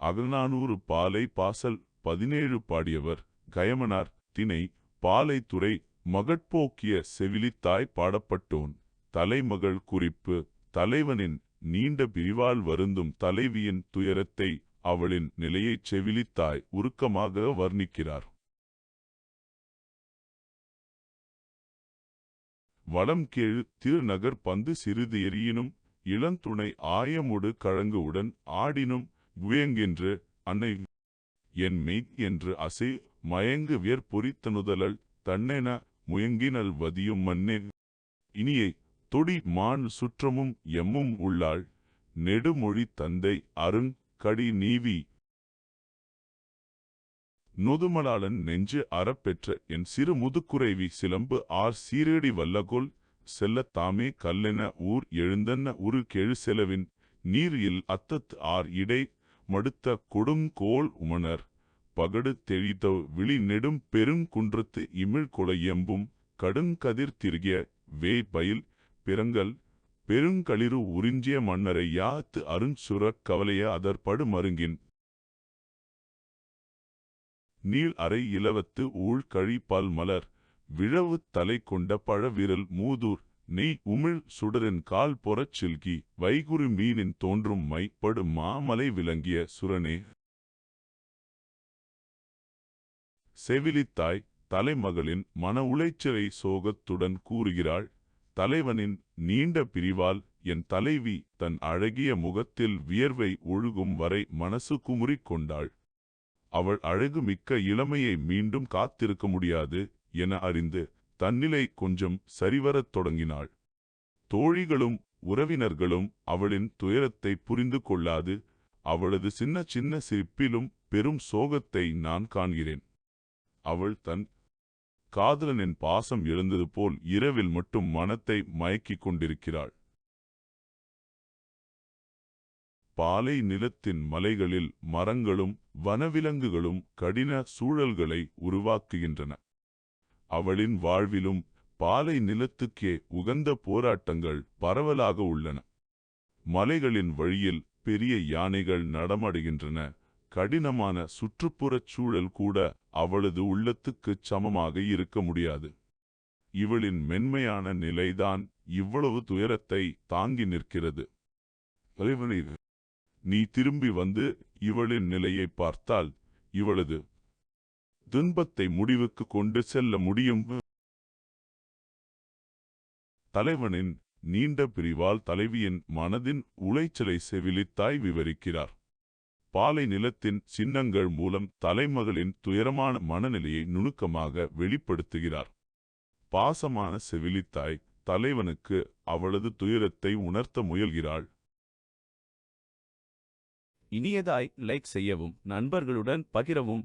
அகநானூறு பாலை பாசல் பதினேழு பாடியவர் கயமனார் திணை பாலைத்துறை மகட்போக்கிய செவிலித்தாய் பாடப்பட்டோன். தலைமகள் குறிப்பு தலைவனின் நீண்ட பிரிவால் வருந்தும் தலைவியின் துயரத்தை அவளின் நிலையைச் செவிலித்தாய் உருக்கமாக வர்ணிக்கிறார். வளம் கேழு திருநகர் பந்து சிறிது எரியினும் இளந்துணை ஆயமுடு கழங்குவுடன் ஆடினும் வியங்கென்று அன்னை என் மெய் என்று அசை மயங்கு வியர் பொறித்தனுதலல் தன்னென முயங்கினல் வதியும் மன்னே. இனியை தொடி மான் சுற்றமும் எம்மும் உள்ளாள் நெடுமொழி தந்தை அருங் கடி நீவி. நொதுமலாளன் நெஞ்சு அறப்பெற்ற என் சிறு முதுக்குறைவி சிலம்பு ஆர் சீரேடி வல்லகொல் செல்லத் தாமே கல்லென ஊர் எழுந்தன்ன உரு கெழு செலவின் நீர் இல் அத்தத் ஆர் இடை மடுத்த கொடுங்கோல் உமணர் பகடு தெளித்த விழி நெடும் பெருங்குன்றத்து இமிழ் கொலையெம்பும் கடுங்கதிர் திருகிய வேய் பயில் பிறங்கல். பெருங்களிறு உறிஞ்சிய மன்னரை யாத்து அருஞ்சுரக் கவலைய அதற்படு மருங்கின். நீள் அறை இலவத்து ஊழ்கழிப்பால் மலர் விழவு தலை கொண்ட பழவிரல் மூதூர். நெய் உமிழ் சுடரின் கால் பொறச் சில்கி வைகுறு மீனின் தோன்றும் மைப்படு மாமலை விளங்கிய சுரனே. செவிலித்தாய் தலைமகளின் மன உளைச்சலை சோகத்துடன் கூறுகிறாள் தலைவனின் நீண்ட பிரிவால் என் தலைவி தன் அழகிய முகத்தில் வியர்வை ஒழுகும் வரை மனசு குமுறிக் கொண்டாள். அவள் அழகு மிக்க இளமையை மீண்டும் காத்திருக்க முடியாது என அறிந்து தன்னிலை கொஞ்சம் சரிவரத் தொடங்கினாள். தோழிகளும் உறவினர்களும் அவளின் துயரத்தை புரிந்து கொள்ளாது அவளது சின்ன சின்ன சிரிப்பிலும் பெரும் சோகத்தை நான் காண்கிறேன். அவள் தன் காதலனின் பாசம் எழுந்தது போல் இரவில் மட்டும் மனத்தை மயக்கிக் கொண்டிருக்கிறாள். பாலை நிலத்தின் மலைகளில் மரங்களும் வனவிலங்குகளும் கடின சூழல்களை உருவாக்குகின்றன. அவளின் வாழ்விலும் பாலை நிலத்துக்கே உகந்த போராட்டங்கள் பரவலாக உள்ளன. மலைகளின் வழியில் பெரிய யானைகள் நடமாடுகின்றன. கடினமான சுற்றுப்புறச் சூழல் கூட அவளது உள்ளத்துக்குச் சமமாக இருக்க முடியாது. இவளின் மென்மையான நிலைதான் இவ்வளவு துயரத்தை தாங்கி நிற்கிறது. நீ திரும்பி வந்து இவளின் நிலையை பார்த்தால் இவளது துன்பத்தை முடிவுக்கு கொண்டு செல்ல முடியும். தலைவனின் நீண்ட பிரிவால் தலைவியின் மனதின் உளைச்சலை செவிலித்தாய் விவரிக்கிறார். பாலை நிலத்தின் சின்னங்கள் மூலம் தலைமகளின் துயரமான மனநிலையை நுணுக்கமாக வெளிப்படுத்துகிறார். பாசமான செவிலித்தாய் தலைவனுக்கு அவளது துயரத்தை உணர்த்த முயல்கிறாள். இனியதாய் லைக் செய்யவும் நண்பர்களுடன் பகிரவும்.